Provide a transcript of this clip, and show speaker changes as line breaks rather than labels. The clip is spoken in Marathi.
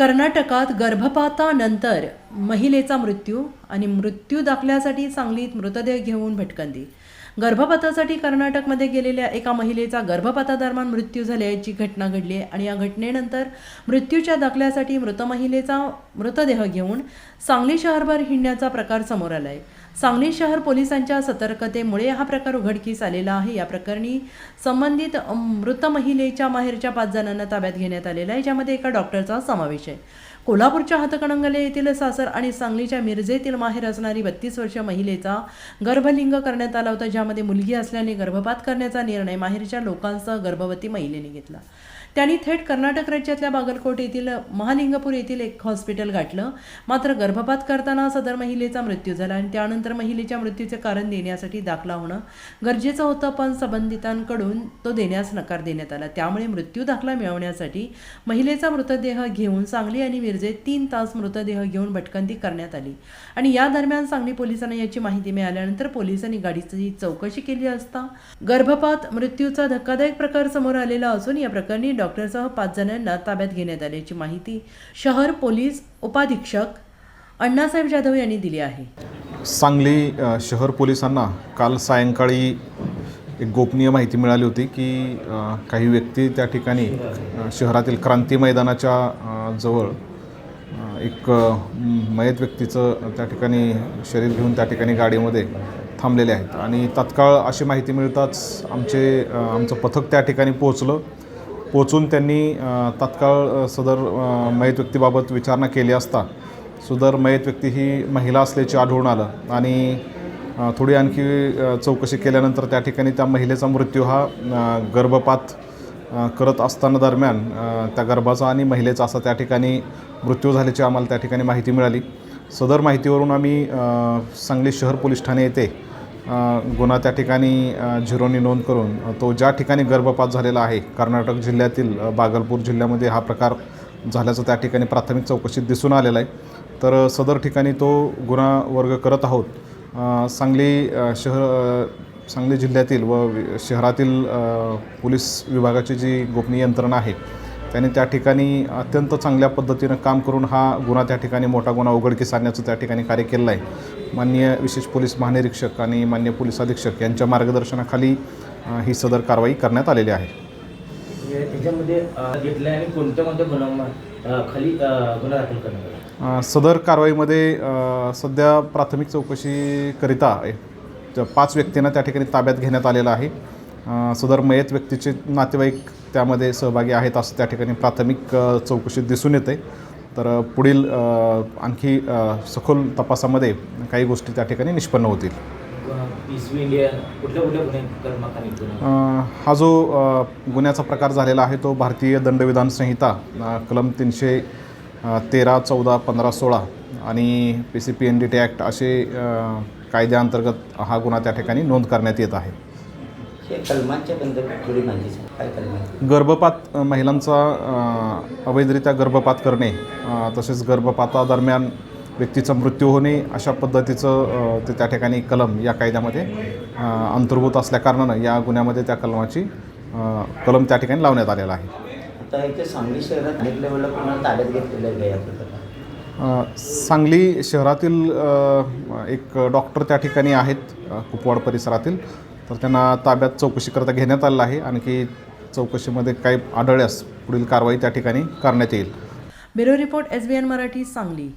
कर्नाटकात गर्भपातानंतर महिलेचा मृत्यू आणि मृत्यू दाखल्यासाठी सांगलीत मृतदेह घेऊन भटकंती. गर्भपातासाठी कर्नाटकमध्ये गेलेल्या एका महिलेचा गर्भपातादरम्यान मृत्यू झाल्याची घटना घडली आहे. आणि या घटनेनंतर मृत्यूच्या दाखल्यासाठी मृत महिलेचा मृतदेह घेऊन सांगली शहरभर हिंडण्याचा प्रकार समोर आला आहे सांगली शहर पोलिसांच्या सतर्कतेमुळे हा प्रकार उघडकीस आलेला आहे. या प्रकरणी संबंधित मृत महिलेच्या माहेरच्या पाच जणांना ताब्यात घेण्यात आलेला आहे ज्यामध्ये एका डॉक्टरचा समावेश आहे. कोल्हापूरच्या हातकणंगले येथील सासर आणि सांगलीच्या मिरजेतील माहेर असणारी बत्तीस वर्ष महिलेचा गर्भलिंग करण्यात आला होता ज्यामध्ये मुलगी असल्याने गर्भपात करण्याचा निर्णय माहेरच्या लोकांसह गर्भवती महिलेने घेतला. त्यांनी थेट कर्नाटक राज्यातल्या बागलकोट येथील महालिंगपूर येथील एक हॉस्पिटल गाठलं. मात्र गर्भपात करताना सदर महिलेचा मृत्यू झाला आणि त्यानंतर महिलेच्या मृत्यूचे कारण देण्यासाठी दाखला होणं गरजेचं होतं पण संबंधितांकडून तो देण्यास नकार देण्यात आला. त्यामुळे मृत्यू दाखला मिळवण्यासाठी महिलेचा मृतदेह घेऊन सांगली आणि मिरजेत तीन तास मृतदेह घेऊन भटकंती करण्यात आली. आणि या दरम्यान सांगली पोलिसांना याची माहिती मिळाल्यानंतर पोलिसांनी गाडीची चौकशी केली असता गर्भपात मृत्यूचा धक्कादायक प्रकार समोर आलेला असून या प्रकरणी डॉक्टरसह पाच जणांना ताब्यात घेण्यात आल्याची माहिती शहर पोलीस उपाधीक्षक अण्णासाहेब जाधव यांनी दिली आहे.
सांगली शहर पोलिसांना काल सायंकाळी एक गोपनीय माहिती मिळाली होती की काही व्यक्ती त्या ठिकाणी शहरातील क्रांती मैदानाच्या जवळ एक मयत व्यक्तीचं त्या ठिकाणी शरीर घेऊन त्या ठिकाणी गाडीमध्ये थांबलेले आहेत. आणि तात्काळ अशी माहिती मिळताच आमचे आमचं पथक त्या ठिकाणी पोहोचलं. पोचून त्यांनी तत्काळ तात्काळ सदर मयत व्यक्तीबाबत विचारणा केली असता सुदर मयत व्यक्ती ही महिला असल्याचे आढळून आलं. आणि थोडी आणखी चौकशी केल्यानंतर त्या ठिकाणी त्या महिलेचा मृत्यू हा गर्भपात करत असताना दरम्यान त्या गर्भाचा आणि महिलेचा असा त्या ठिकाणी मृत्यू झाल्याची आम्हाला त्या ठिकाणी माहिती मिळाली. सदर माहितीवरून आम्ही सांगली शहर पोलीस ठाणे येथे गुन्हा त्या ठिकाणी झिरोनी नोंद करून तो ज्या ठिकाणी गर्भपात झालेला आहे कर्नाटक जिल्ह्यातील बागलपूर जिल्ह्यामध्ये हा प्रकार झाल्याचं त्या ठिकाणी प्राथमिक चौकशीत दिसून आलेला आहे. तर सदर ठिकाणी तो गुन्हा वर्ग करत आहोत. सांगली शहर सांगली जिल्ह्यातील व शहरातील पोलीस विभागाची जी गोपनीय यंत्रणा आहे त्याने त्या ठिकाणी अत्यंत चांगल्या पद्धतीनं काम करून हा गुन्हा त्या ठिकाणी मोठा गुन्हा उघडकीस आणण्याचं त्या ठिकाणी कार्य केलं आहे माननीय विशेष पोलीस महानिरीक्षक आणि मान्य पोलीस अधीक्षक यांच्या मार्गदर्शनाखाली ही सदर कारवाई करण्यात आलेली आहे. सदर कारवाईमध्ये सध्या प्राथमिक चौकशीकरिता पाच व्यक्तींना त्या ठिकाणी ताब्यात घेण्यात आलेलं आहे. सदर मयत व्यक्तीचे नातेवाईक त्यामध्ये सहभागी आहेत असं त्या ठिकाणी प्राथमिक चौकशीत दिसून येते. तर पुढील आणखी सखोल तपासामध्ये काही गोष्टी त्या ठिकाणी निष्पन्न होतील. हा जो गुन्ह्याचा प्रकार झालेला आहे तो भारतीय दंडविधान संहिता कलम तीनशे तेरा चौदा पंधरा सोळा आणि P C P N D T act असे कायद्याअंतर्गत हा गुन्हा त्या ठिकाणी नोंद करण्यात येत आहे.
कलमांच्या थोडी माहिती
गर्भपात अ, महिलांचा अ, अवैधरित्या गर्भपात करणे अ, तसेच गर्भपातादरम्यान व्यक्तीचा मृत्यू होणे अशा पद्धतीचं अ, ते त्या ठिकाणी कलम या कायद्यामध्ये अ, अंतर्भूत असल्याकारणानं या गुन्ह्यामध्ये त्या कलमाची अ, कलम त्या ठिकाणी लावण्यात आलेला आहे.
आता इथे सांगली शहरात अनेक लेवलला कोणाला ताब्यात घेतलेलं आहे का या प्रकरणात?
अ, सांगली शहरातील अ, एक डॉक्टर त्या ठिकाणी आहेत अ, कुपवाड परिसरातील. तर त्यांना ताब्यात चौकशीकरता घेण्यात आलेलं आहे. आणखी चौकशीमध्ये काही आढळल्यास पुढील कारवाई त्या ठिकाणी करण्यात येईल.
Bureau report S B N Marathi Sangli.